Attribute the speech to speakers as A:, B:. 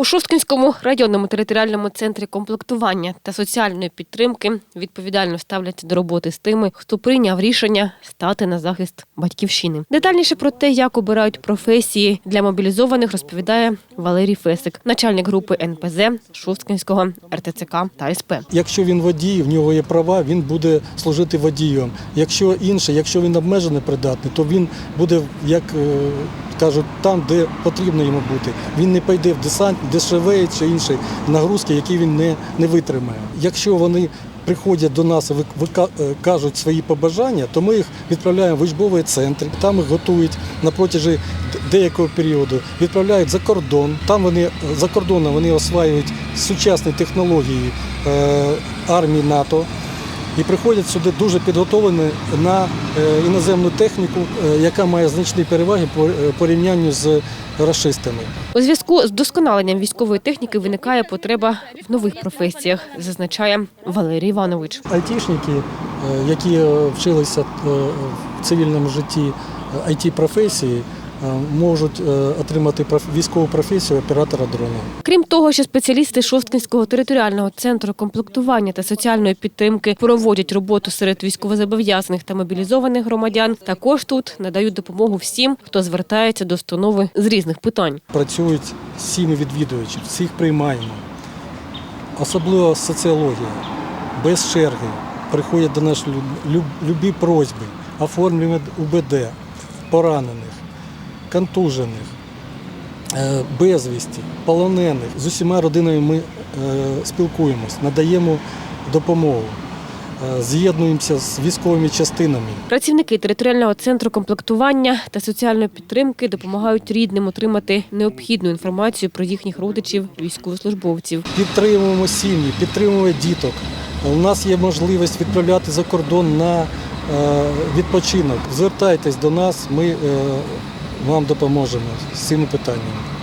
A: У Шосткинському районному територіальному центрі комплектування та соціальної підтримки відповідально ставляться до роботи з тими, хто прийняв рішення стати на захист батьківщини. Детальніше про те, як обирають професії для мобілізованих, розповідає Валерій Фесик, начальник групи НПЗ Шосткинського РТЦК та СП.
B: Якщо він водій, в нього є права, він буде служити водієм. Якщо інше, якщо він обмежено придатний, то він буде, як е, кажуть, там, де потрібно йому бути. Він не пойде в десант, ДШВ чи інші нагрузки, які він не, не витримає. Якщо вони приходять до нас і е, кажуть свої побажання, то ми їх відправляємо в учбовий центр. Там їх готують на протязі деякого періоду, відправляють за кордон. Там вони за кордоном вони осваюють сучасні технології е, армії НАТО і приходять сюди дуже підготовлені на е, іноземну техніку, е, яка має значні переваги по е, порівнянню з расистами.
A: У зв'язку з досконаленням військової техніки виникає потреба в нових професіях, зазначає Валерій Іванович.
B: Айтішники, які вчилися в цивільному житті it професії, можуть е, отримати військову професію оператора дрона.
A: Крім того, що спеціалісти Шосткинського територіального центру комплектування та соціальної підтримки проводять роботу серед військовозобов'язаних та мобілізованих громадян, також тут надають допомогу всім, хто звертається до установи з різних питань.
B: Працюють з всіми відвідувачів, всіх приймаємо. Особливо соціологія, без черги. Приходять до нас люб- люб- любі просьби, оформлюємо УБД, поранених, контужених, е, безвісті, полонених. З усіма родинами ми е, спілкуємось, надаємо допомогу, е, з'єднуємося з військовими частинами.
A: Працівники територіального центру комплектування та соціальної підтримки допомагають рідним отримати необхідну інформацію про їхніх родичів, військовослужбовців.
B: Підтримуємо сім'ї, підтримуємо діток. У нас є можливість відправляти за кордон на відпочинок. Звертайтесь до нас, ми вам допоможемо з цими питаннями.